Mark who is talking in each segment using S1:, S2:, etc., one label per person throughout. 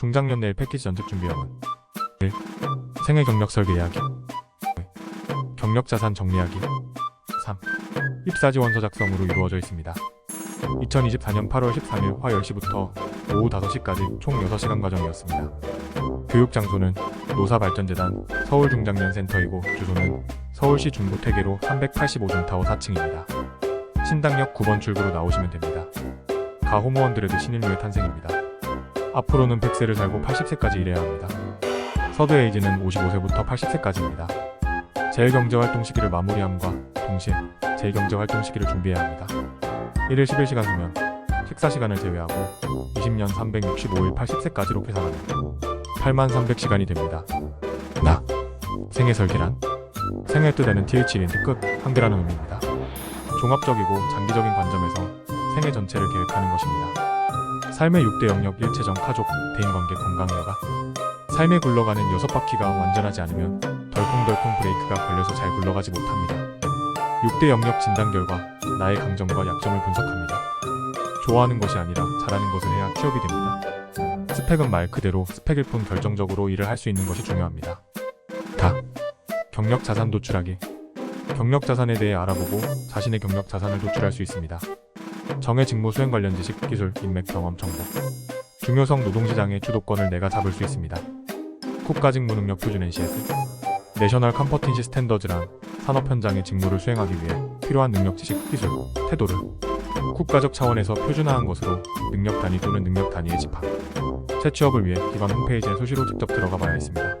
S1: 중장년 내일 패키지 전책 준비형은 1. 생애 경력 설계 이야기 2. 경력 자산 정리하기 3. 입사 지원서 작성으로 이루어져 있습니다. 2024년 8월 13일 화 10시부터 오후 5시까지 총 6시간 과정이었습니다. 교육 장소는 노사발전재단 서울중장년센터이고 주소는 서울시 중부태계로 385중 타워 4층입니다. 신당역 9번 출구로 나오시면 됩니다. 가호모원들에도 신인류의 탄생입니다. 앞으로는 100세를 살고 80세까지 일해야 합니다. 서두 에이지는 55세부터 80세까지입니다. 제일경제 활동 시기를 마무리함과 동시에 제2경제 활동 시기를 준비해야 합니다. 1일 11시간 수면, 식사 시간을 제외하고 20년 365일 80세까지로 계산하면 8만 300시간이 됩니다. 나 생애 설계란 생애 뜻에는 TH1인 끝 한계라는 의미입니다. 종합적이고 장기적인 관점에서 생애 전체를 계획하는 것입니다. 삶의 6대 영역 일체적 가족, 대인관계, 건강 여가 삶에 굴러가는 여섯 바퀴가 완전하지 않으면 덜컹덜컹 브레이크가 걸려서 잘 굴러가지 못합니다. 6대 영역 진단 결과 나의 강점과 약점을 분석합니다. 좋아하는 것이 아니라 잘하는 것을 해야 취업이 됩니다. 스펙은 말 그대로 스펙일 뿐 결정적으로 일을 할 수 있는 것이 중요합니다. 다 경력 자산 도출하기 경력 자산에 대해 알아보고 자신의 경력 자산을 도출할 수 있습니다. 정해 직무 수행 관련 지식, 기술, 인맥, 경험, 정보 중요성 노동시장의 주도권을 내가 잡을 수 있습니다. 국가 직무 능력 표준 NCS 내셔널 컴퍼틴시 스탠더즈란 산업 현장의 직무를 수행하기 위해 필요한 능력, 지식, 기술, 태도를 국가적 차원에서 표준화한 것으로 능력 단위 또는 능력 단위의 집합 새 취업을 위해 기관 홈페이지에 수시로 직접 들어가 봐야 했습니다.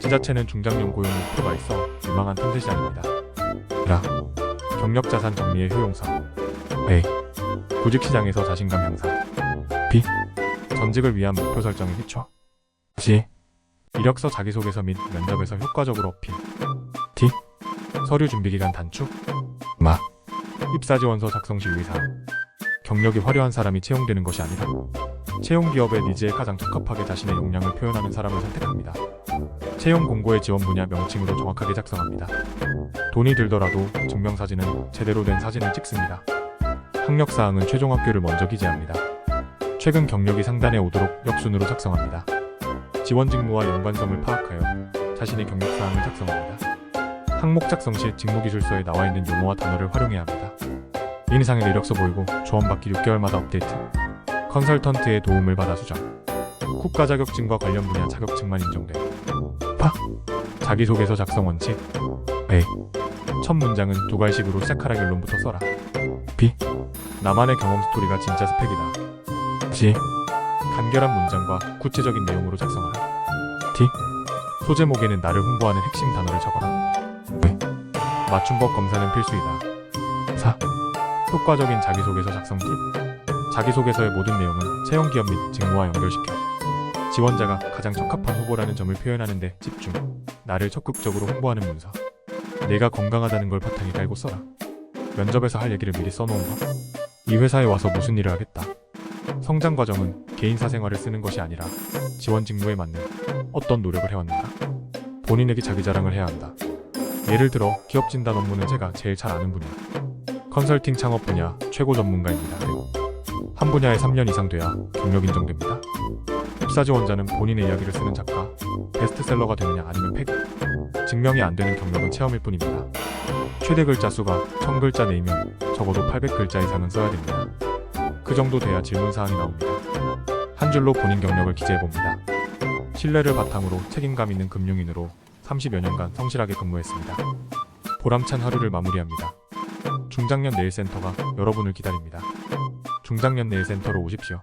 S1: 지자체는 중장년 고용 목표가 있어 유망한 틈새 시장입니다. 라 경력 자산 정리의 효용성 A 구직 시장에서 자신감 향상. B 전직을 위한 목표 설정의 희초 C 이력서 자기소개서 및 면접에서 효과적으로 어필 D 서류 준비 기간 단축. 마. 입사 지원서 작성 시 유의사항. 경력이 화려한 사람이 채용되는 것이 아니라 채용 기업의 니즈에 가장 적합하게 자신의 역량을 표현하는 사람을 선택합니다. 채용 공고의 지원 분야 명칭으로 정확하게 작성합니다. 돈이 들더라도 증명사진은 제대로 된 사진을 찍습니다. 학력 사항은 최종 학교를 먼저 기재합니다. 최근 경력이 상단에 오도록 역순으로 작성합니다. 지원 직무와 연관성을 파악하여 자신의 경력 사항을 작성합니다. 항목 작성 시 직무 기술서에 나와 있는 용어와 단어를 활용해야 합니다. 인상의 이력서 보이고 조언받기 6개월마다 업데이트 컨설턴트의 도움을 받아 수정 국가 자격증과 관련 분야 자격증만 인정돼 파 자기소개서 작성 원칙 A 첫 문장은 두괄식으로 시작하라 결론부터 써라 B 나만의 경험 스토리가 진짜 스펙이다. C 간결한 문장과 구체적인 내용으로 작성하라. D 소제목에는 나를 홍보하는 핵심 단어를 적어라. V 맞춤법 검사는 필수이다. 4. 효과적인 자기소개서 작성 팁. 자기소개서의 모든 내용은 채용 기업 및 직무와 연결시켜. 지원자가 가장 적합한 후보라는 점을 표현하는 데 집중. 나를 적극적으로 홍보하는 문서. 내가 건강하다는 걸 바탕에 깔고 써라. 면접에서 할 얘기를 미리 써놓은 것 이 회사에 와서 무슨 일을 하겠다 성장 과정은 개인 사생활을 쓰는 것이 아니라 지원 직무에 맞는 어떤 노력을 해왔는가 본인에게 자기 자랑을 해야 한다 예를 들어 기업 진단 업무는 제가 제일 잘 아는 분야 컨설팅 창업 분야 최고 전문가입니다. 한 분야에 3년 이상 돼야 경력 인정됩니다. 입사 지원자는 본인의 이야기를 쓰는 작가, 베스트셀러가 되느냐 아니면 팩, 증명이 안 되는 경력은 체험일 뿐입니다. 최대 글자 수가 1000글자 내이면 적어도 800글자 이상은 써야 됩니다. 그 정도 돼야 질문 사항이 나옵니다. 한 줄로 본인 경력을 기재해 봅니다. 신뢰를 바탕으로 책임감 있는 금융인으로 30여 년간 성실하게 근무했습니다. 보람찬 하루를 마무리합니다. 중장년 내일센터가 여러분을 기다립니다. 중장년 내일센터로 오십시오.